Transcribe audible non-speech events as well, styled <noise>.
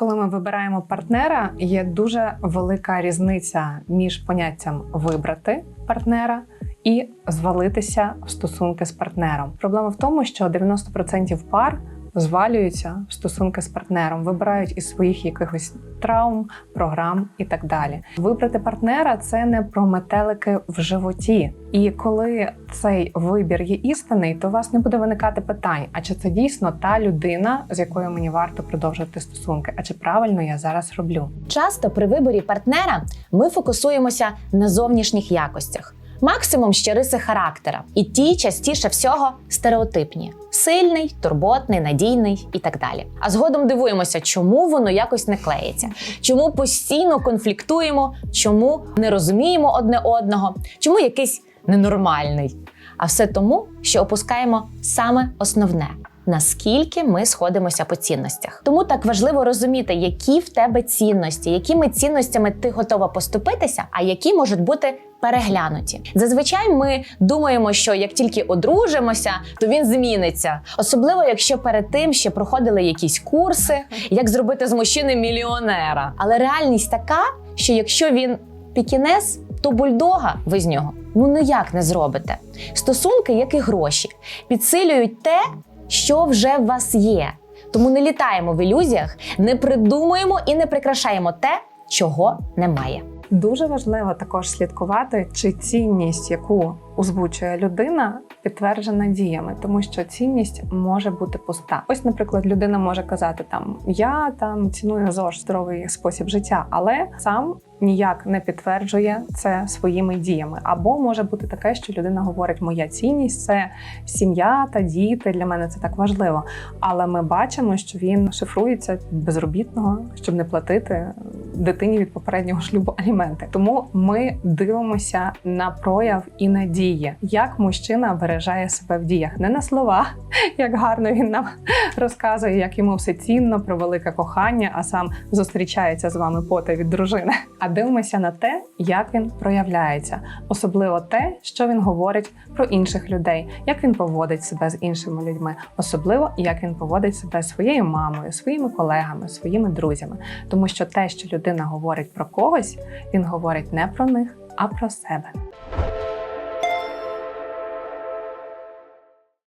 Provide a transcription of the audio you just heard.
Коли ми вибираємо партнера, є дуже велика різниця між поняттям вибрати партнера і звалитися в стосунки з партнером. Проблема в тому, що 90% пар звалюються в стосунки з партнером, вибирають із своїх якихось травм, програм і так далі. Вибрати партнера це не про метелики в животі. І коли цей вибір є істинний, то у вас не буде виникати питань: а чи це дійсно та людина, з якою мені варто продовжувати стосунки? А чи правильно я зараз роблю? Часто при виборі партнера ми фокусуємося на зовнішніх якостях. Максимум ще риси характера, і ті частіше всього стереотипні: сильний, турботний, надійний і так далі. А згодом дивуємося, чому воно якось не клеїться, чому постійно конфліктуємо, чому не розуміємо одне одного, чому якийсь ненормальний. А все тому, що опускаємо саме основне. Наскільки ми сходимося по цінностях, тому так важливо розуміти, які в тебе цінності, якими цінностями ти готова поступитися, а які можуть бути переглянуті. Зазвичай ми думаємо, що як тільки одружимося, то він зміниться, особливо якщо перед тим ще проходили якісь курси, як зробити з мужчини мільйонера. Але реальність така, що якщо він пікінес, то бульдога ви з нього ну ніяк не зробите. Стосунки, як і гроші, підсилюють те, що вже в вас є. Тому не літаємо в ілюзіях, не придумуємо і не прикрашаємо те, чого немає. Дуже важливо також слідкувати, чи цінність, яку озвучує людина, підтверджена діями, тому що цінність може бути пуста. Ось, наприклад, людина може казати там я там ціную ЗОЖ здоровий спосіб життя, але сам ніяк не підтверджує це своїми діями. Або може бути таке, що людина говорить: моя цінність це сім'я та діти. Для мене це так важливо. Але ми бачимо, що він шифрується безробітного, щоб не платити дитині від попереднього шлюбу <laughs> аліменти. Тому ми дивимося на прояв і на дії, як мужчина виражає себе в діях, не на слова, як гарно він нам розказує, як йому все цінно про велике кохання, а сам зустрічається з вами пота від дружини. А дивимося на те, як він проявляється, особливо те, що він говорить про інших людей, як він поводить себе з іншими людьми, особливо як він поводить себе своєю мамою, своїми колегами, своїми друзями, тому що те, що людина говорить про когось, він говорить не про них, а про себе.